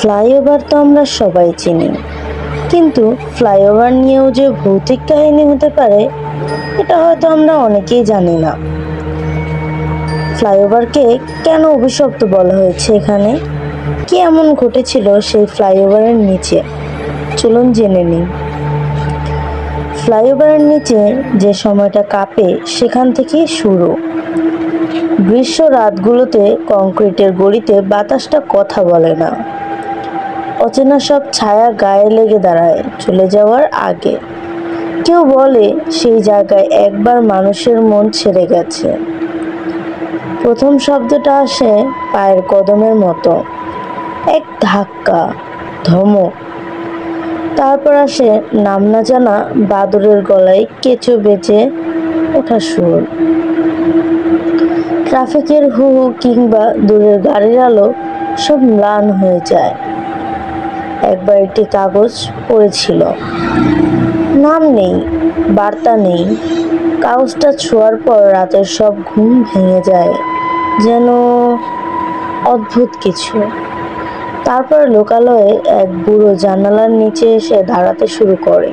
Flyover তো আমরা সবাই চিনি। কিন্তু ফ্লাইওভার নিয়েও যে ভৌতিক কাহিনী হতে পারে, এটা হয়তো আমরা অনেকেই জানি না। ফ্লাইওভারকে কেন অভিশপ্ত বলা হয়েছে এখানে? কি এমন ঘটেছিল সেই ফ্লাইওভারের নিচে? চলুন জেনে নিই। ফ্লাইওভারের নিচে যে সময়টা কাঁপে, সেখান থেকেই শুরু। গ্রীষ্ম রাতগুলোতে কংক্রিটের গড়িতে বাতাসটা কথা বলে না। অচেনা সব ছায়া গায়ে লেগে দাঁড়ায়, চলে যাওয়ার আগে। কেউ বলে, সেই জায়গায় একবার মানুষের মন ছেড়ে গেছে। প্রথম শব্দটা আসে পায়ের কদমের মতো। এক ধাক্কা, ধমক। তারপর আসে নাম না জানা বাদরের গলায় কেঁচো বেঁচে ওঠা সুর। ট্রাফিকের হু হু কিংবা দূরের গাড়ির আলো সব ম্লান হয়ে যায়। একবার একটি কাগজ পড়েছিল। নাম নেই, বার্তা নেই। কাগজটা ছোঁয়ার পর রাতের সব ঘুম ভেঙে যায়। যেন অদ্ভুত কিছু। তারপর লোকালয়ে এক বুড়ো জানালার নিচে এসে দাঁড়াতে শুরু করে।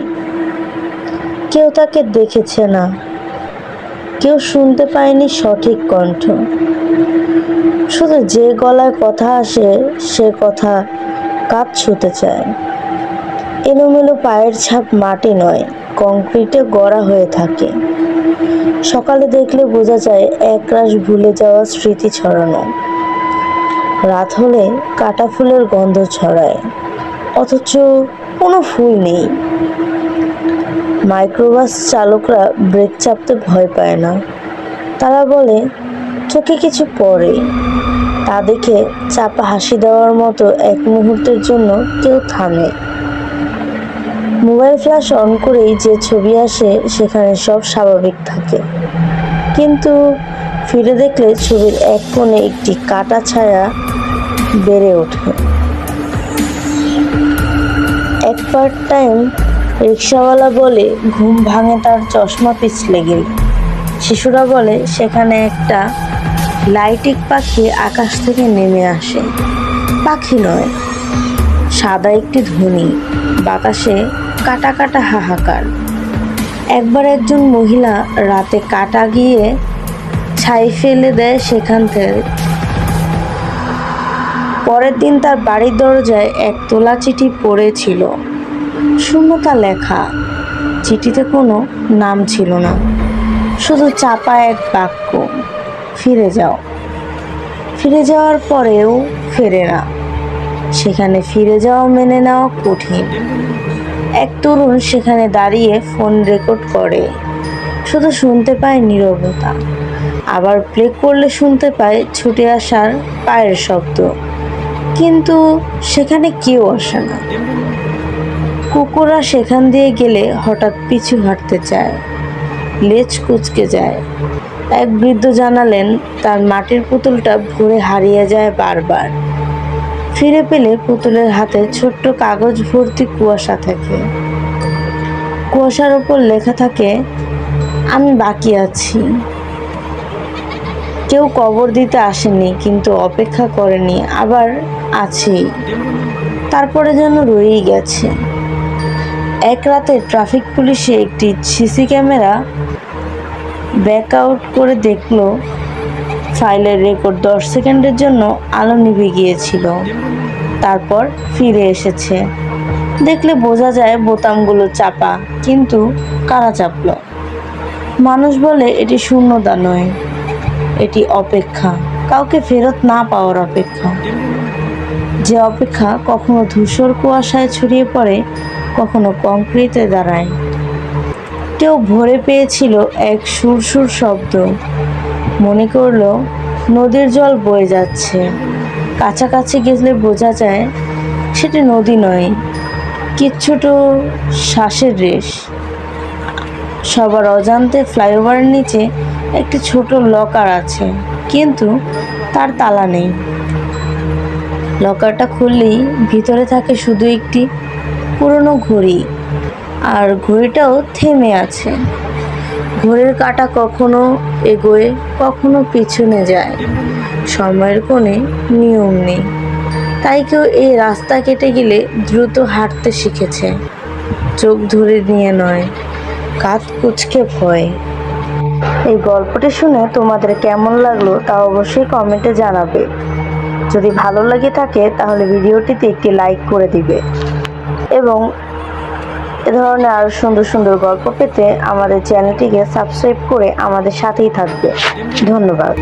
কেউ তাকে দেখেছে না। কেউ শুনতে পায়নি সঠিক কণ্ঠ। শুধু যে গলায় কথা আসে, সে কথা কাজ ছুতে চায়। এলোমেলো পায়ের ছাপ মাটি নয়, কংক্রিটে গড়া হয়ে থাকে। সকালে দেখলে বোঝা যায় একরাশ ভুলে যাওয়া স্মৃতি ছড়ানো। রাত হলে কাটা ফুলের গন্ধ ছড়ায়, অথচ কোনো ফুল নেই। মাইক্রোবাস চালকরা ব্রেক চাপতে ভয় পায় না। তারা বলে চোখে কিছু পড়ে তা দেখে চাপা হাসি দেওয়ার মতো এক মুহূর্তের জন্য কেউ থামে। মোবাইল ফ্ল্যাশ অন করেই যে ছবি আসে, সেখানে সব স্বাভাবিক থাকে। কিন্তু ফিরে দেখলে ছবির এক কোণে একটি কাটা ছায়া বেড়ে ওঠে। এক পার্ট টাইম রিক্সাওয়ালা বলে, ঘুম ভাঙে তার চশমা পিছলে গেল শিশুরা বলে, সেখানে একটা লাইটিক পাখি আকাশ থেকে নেমে আসে। পাখি নয়, সাদা একটি ধ্বনি, বাতাসে কাটা কাটা হাহাকার। একবার একজন মহিলা রাতে কাটা গিয়ে ছাই ফেলে দেয় সেখান থেকে। পরের দিন তার বাড়ির দরজায় এক তোলা চিঠি পড়েছিল। শূন্যতা লেখা, চিঠিতে কোনো নাম ছিল না, শুধু চাপা এক বাক্য। ফিরে যাও। ফিরে যাওয়ার পরেও ফেরে না। সেখানে ফিরে যাওয়া মেনে নেওয়া কঠিন। এক তরুণ সেখানে দাঁড়িয়ে ফোন রেকর্ড করে। শুধু শুনতে পায় নীরবতা। আবার প্লে করলে শুনতে পায় ছুটে আসার পায়ের শব্দ। কিন্তু সেখানে কেউ আসে না। কুকুররা সেখান দিয়ে গেলে হঠাৎ পিছু হাঁটতে চায়। লেজ কুচকে যায়। এক বৃদ্ধ জানালেন, তার মাটির পুতুলটা ভরে হারিয়ে যায় বারবার। ফিরে পেলে পুতুলের হাতে ছোট্ট কাগজ ভর্তি কুয়াশা থাকে। কুয়াশার ওপর লেখা থাকে, আমি বাকি আছি। কেউ কবর দিতে আসেনি, কিন্তু অপেক্ষা করেনি, আবার আছেই তারপরে যেন রয়েই গেছে। এক রাতে ট্রাফিক পুলিশে একটি সিসি ক্যামেরা ব্যাক আউট করে দেখল ফাইলের রেকর্ড দশ সেকেন্ডের জন্য আলো নিভে গিয়েছিল। তারপর ফিরে এসেছে। দেখলে বোঝা যায় বোতামগুলো চাপা, কিন্তু কারা চাপলো? মানুষ বলে এটি শূন্যতা নয়, এটি অপেক্ষা। কাউকে ফেরত না পাওয়ার অপেক্ষা। যে অপেক্ষা কখনো ধূসর কুয়াশায় ছড়িয়ে পড়ে, কখনো কংক্রিটে দাঁড়ায়। কেউ ভরে পেয়েছিল এক সুরসুর শব্দ। মনে করল, নদীর জল বয়ে যাচ্ছে। কাছাকাছি গেলে বোঝা যায়, সেটি নদী নয় কিচ্ছুটো শ্বাসের রেশ। সবার অজান্তে ফ্লাইওভারের নিচে একটি ছোট লকার আছে, কিন্তু তার তালা নেই। লকারটা খুললেই ভিতরে থাকে শুধু একটি পুরনো ঘড়ি। আর ঘড়িটাও থেমে আছে। ঘড়ির কাঁটা কখনো এগোয়, কখনো পিছনে যায়। সময়ের কোণে নিয়ম নেই। তাই কেউ এই রাস্তা কেটে গেলে দ্রুত হাঁটতে শিখেছে। চোখ ধরে নিয়ে নয় কাত কুচকে ভয়। এই গল্পটি শুনে তোমাদের কেমন লাগল তা অবশ্যই কমেন্টে জানাবে। যদি ভালো লাগে থাকে তাহলে ভিডিওটিতে একটি লাইক করে দিবে। এবং এ ধরনের আরও সুন্দর সুন্দর গল্প পেতে আমাদের চ্যানেলটিকে সাবস্ক্রাইব করে আমাদের সাথেই থাকবে। ধন্যবাদ।